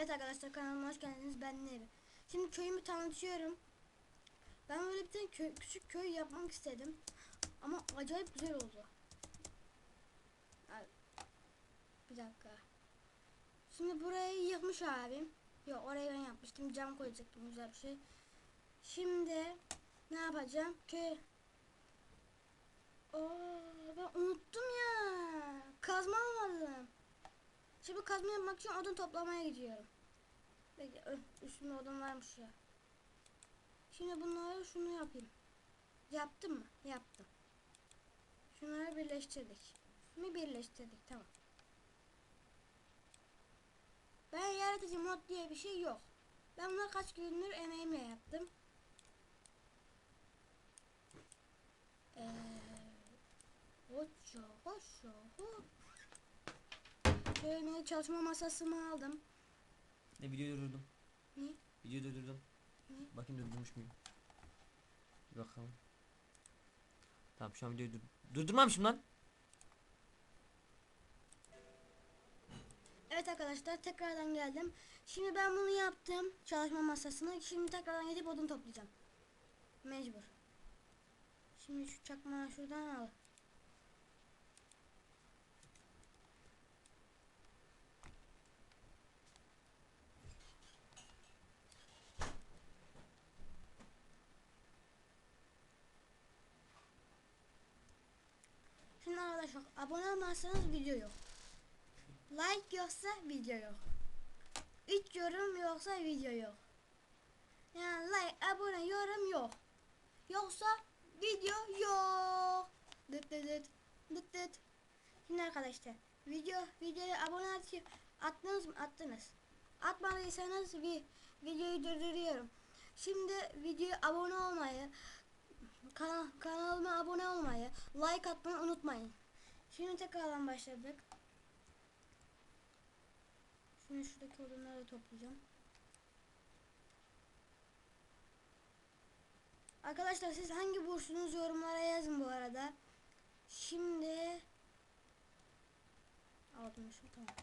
Evet arkadaşlar kanalıma hoş geldiniz. Ben Nevi. Şimdi köyümü tanıtıyorum. Ben böyle bir tane köy, küçük köy yapmak istedim. Ama acayip güzel oldu. Bir dakika. Şimdi burayı yıkmış abim. Yok orayı ben yapmıştım. Cam koyacaktım güzel bir şey. Şimdi ne yapacağım? Köy Oo, ben unuttum ya. Kazma almadım. Şimdi kazma yapmak için odun toplamaya gidiyorum. Bekle, üstümde odun varmış ya. Şimdi bunları şunu yapayım. Yaptım mı? Yaptım. Şunları birleştirdik. Şunu birleştirdik, tamam. Ben yaratıcı mod diye bir şey yok. Ben bunları kaç gündür emeğimle yaptım. Eee... Hoşça, hoşça, hop. Şöyle çalışma masasımı aldım. Ne videoyu durdurdum. Ne? Videoyu durdurdum. Ne? Bakayım durdurmuş muyum? Bir bakalım. Tamam şu an videoyu dur durdurmamışım lan. Evet arkadaşlar tekrardan geldim. Şimdi ben bunu yaptım. Çalışma masasını. Şimdi tekrardan gidip odun toplayacağım. Mecbur. Şimdi şu çakmağı şuradan al. Şimdi arkadaşlar abone olmazsanız video yok. Like yoksa video yok. 3 yorum yoksa video yok. Yani like, abone, yorum yok. Yoksa video yok. Dıt dıt dıt dıt dıt. Şimdi arkadaşlar video videoya abone at, attınız mı? Attınız. Atmadıysanız bir videoyu durduruyorum. Şimdi videoya abone olmayı, kanal, kanalıma abone olmayı, like atmayı unutmayın. Şimdi tekrardan başladık. Şimdi şuradaki odunları toplayacağım. Arkadaşlar siz hangi bursunuz yorumlara yazın bu arada. Şimdi şu tamam.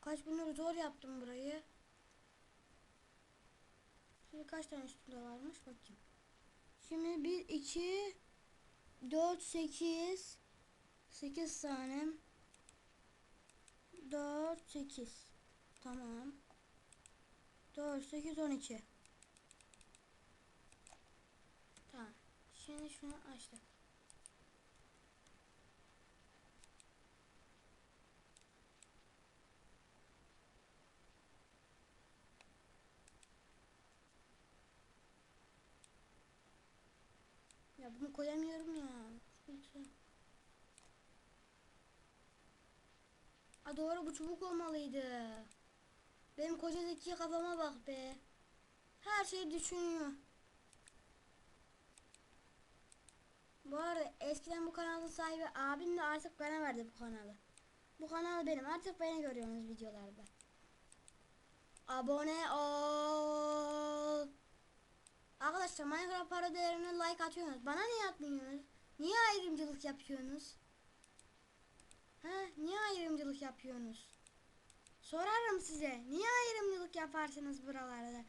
Kaç gündür zor yaptım burayı. Şimdi kaç tane üstünde varmış bakayım. Şimdi 1 2 4 8 8 tane 4 8 Tamam. 4 8 12 Tamam. Şimdi şunu açtık. Ya bunu koyamıyorum ya. Sıkıntı. A doğru bu çubuk olmalıydı. Benim koca zeki kafama bak be. Her şeyi düşünüyor. Bu arada eskiden bu kanalın sahibi abim de artık bana verdi bu kanalı. Bu kanal benim. Artık beni görüyorsunuz videolarda. Abone ol. Arkadaşlar Minecraft parodilerine like atıyorsunuz. Bana niye atmıyorsunuz? Niye ayrımcılık yapıyorsunuz? Ha, niye ayrımcılık yapıyorsunuz? Sorarım size. Niye ayrımcılık yaparsınız buralarda?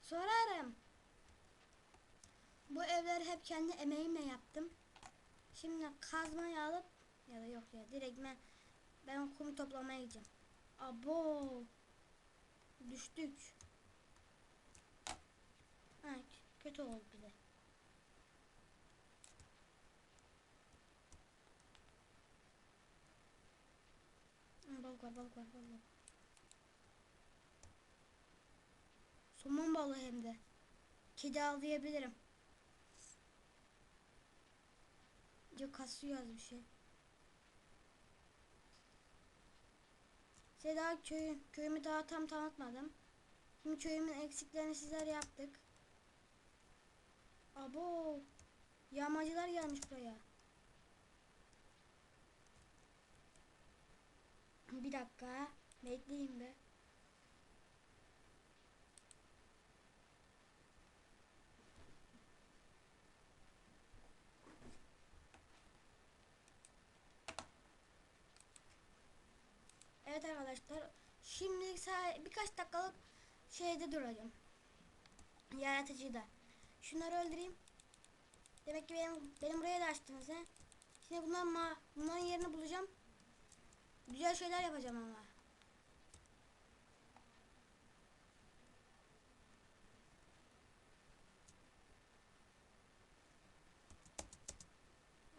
Sorarım. Bu evleri hep kendi emeğimle yaptım. Şimdi kazmayı alıp ya da yok ya direkt ben ben kumu toplamaya gideceğim. Abo. Düştük. Kötü oldu. Ha, balık var balık var balık. Somon balığı hem de. Kedi avlayabilirim. Yok kasıyor az bir şey. Size daha köy, köyümü daha tam tanıtmadım. Şimdi köyümün eksiklerini sizler yaptık. Abo. Yağmacılar gelmiş buraya. Bir dakika. Bekleyin be. Evet arkadaşlar. Şimdi birkaç dakikalık şeyde duracağım. Yaratıcıda. Şunları öldüreyim. Demek ki benim, benim buraya da açtınız he. Şimdi bunlar ma bunların yerini bulacağım. Güzel şeyler yapacağım ama.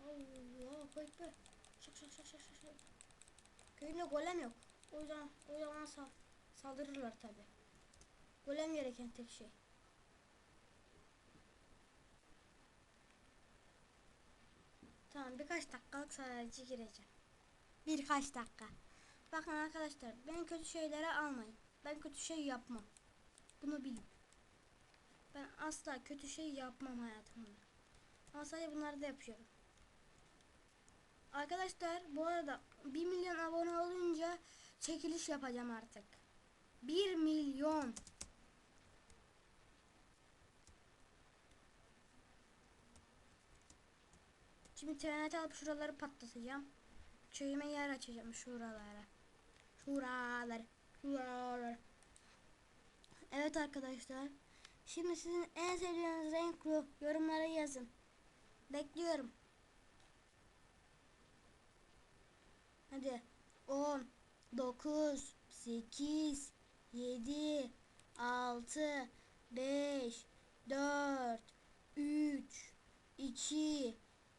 Allah ekber. Şak şak şak şak şak. Köyümde golem yok. O yüzden o yüzden sal- saldırırlar tabi. Golem gereken tek şey. Birkaç dakikalık sadece gireceğim. Birkaç dakika. Bakın arkadaşlar ben kötü şeylere almayın. Ben kötü şey yapmam. Bunu bilin. Ben asla kötü şey yapmam hayatımda. Ama sadece bunları da yapıyorum. Arkadaşlar bu arada 1 milyon abone olunca çekiliş yapacağım artık. 1 milyon. Şimdi TNT alıp şuraları patlatacağım. Köyüme yer açacağım şuralara. Şuralar. Şuralar. Evet arkadaşlar. Şimdi sizin en sevdiğiniz renk ruh yorumlara yazın. Bekliyorum. Hadi. 10 9 8 7 6 5 4 3 2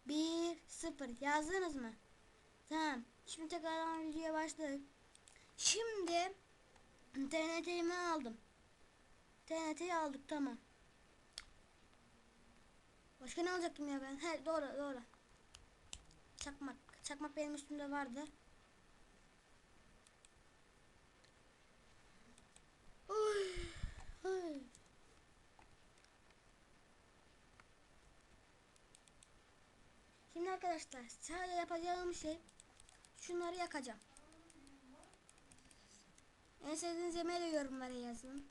1 0 yazdınız mı? Tamam. Şimdi tekrardan videoya başladık. Şimdi TNT'mi aldım. TNT'yi aldık tamam. Başka ne alacaktım ya ben? He doğru doğru. Çakmak. Çakmak benim üstümde vardı. Arkadaşlar sadece yapacağım şey şunları yakacağım. En sevdiğiniz yemeği de yorumlara yazın.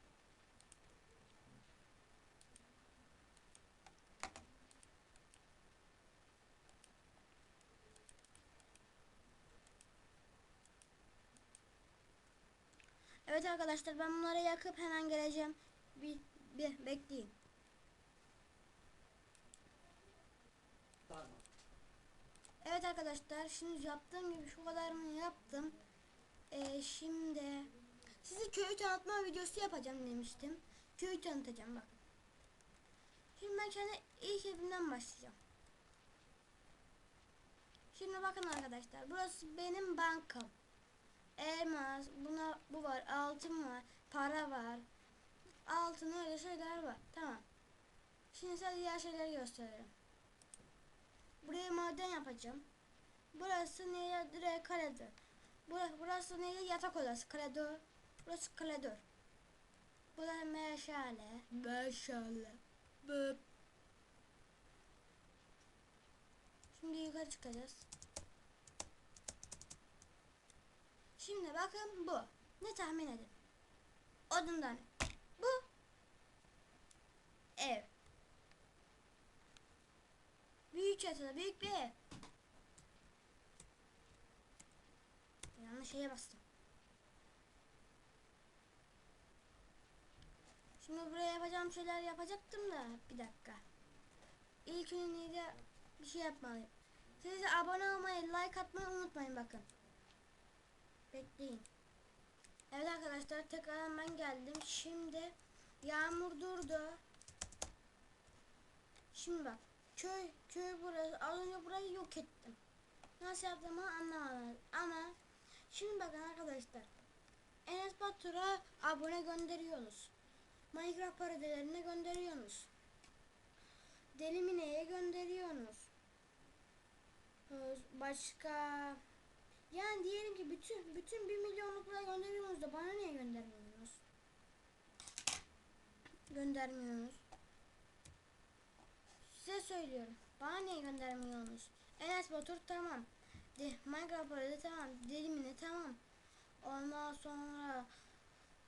Evet arkadaşlar ben bunları yakıp hemen geleceğim. Bir, bir bekleyin. Evet arkadaşlar şimdi yaptığım gibi şu kadarını yaptım. Ee, şimdi size köyü tanıtma videosu yapacağım demiştim. Köyü tanıtacağım bak. Şimdi ben kendi ilk evimden başlayacağım. Şimdi bakın arkadaşlar burası benim bankam. Elmas, buna bu var, altın var, para var. Altın öyle şeyler var. Tamam. Şimdi size diğer şeyleri gösteririm. Buraya maden yapacağım. Burası neye direkt kaledir. Burası, burası neye yatak odası koridor. Burası koridor. Burası meşale. Meşale. Böp. Şimdi yukarı çıkacağız. Şimdi bakın bu. Ne tahmin edin? Odundan. Bu. Ev. Büyük çatıda büyük bir. Yanlış şeye bastım. Şimdi buraya yapacağım şeyler yapacaktım da bir dakika. İlk önce bir şey yapmalıyım. Siz de abone olmayı, like atmayı unutmayın bakın. Bekleyin. Evet arkadaşlar tekrardan ben geldim. Şimdi yağmur durdu. Şimdi bak köy köy burası. Az önce burayı yok ettim. Nasıl yaptığımı anlamadım ama şimdi bakın arkadaşlar. Enes Batur'a abone gönderiyorsunuz. Minecraft parodilerine gönderiyorsunuz. Deli Mine'ye gönderiyorsunuz. Ee, Başka yani diyelim ki bütün bütün bir milyonluklara gönderiyorsunuz da bana niye göndermiyorsunuz? Göndermiyorsunuz. Size söylüyorum. Bana niye göndermiyorsunuz? Enes Batur tamam. De, Minecraft parodi tamam. Delimine tamam. Ondan sonra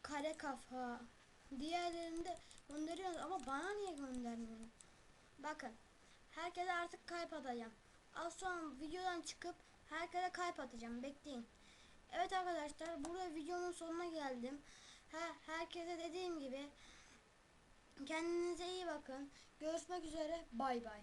kare kafa. Diğerlerini de gönderiyorsunuz ama bana niye göndermiyorsunuz? Bakın. Herkese artık kalp atacağım. Az sonra videodan çıkıp herkese kalp atacağım. Bekleyin. Evet arkadaşlar burada videonun sonuna geldim. Her, herkese dediğim gibi kendinize iyi bakın. Görüşmek üzere. Bay bay.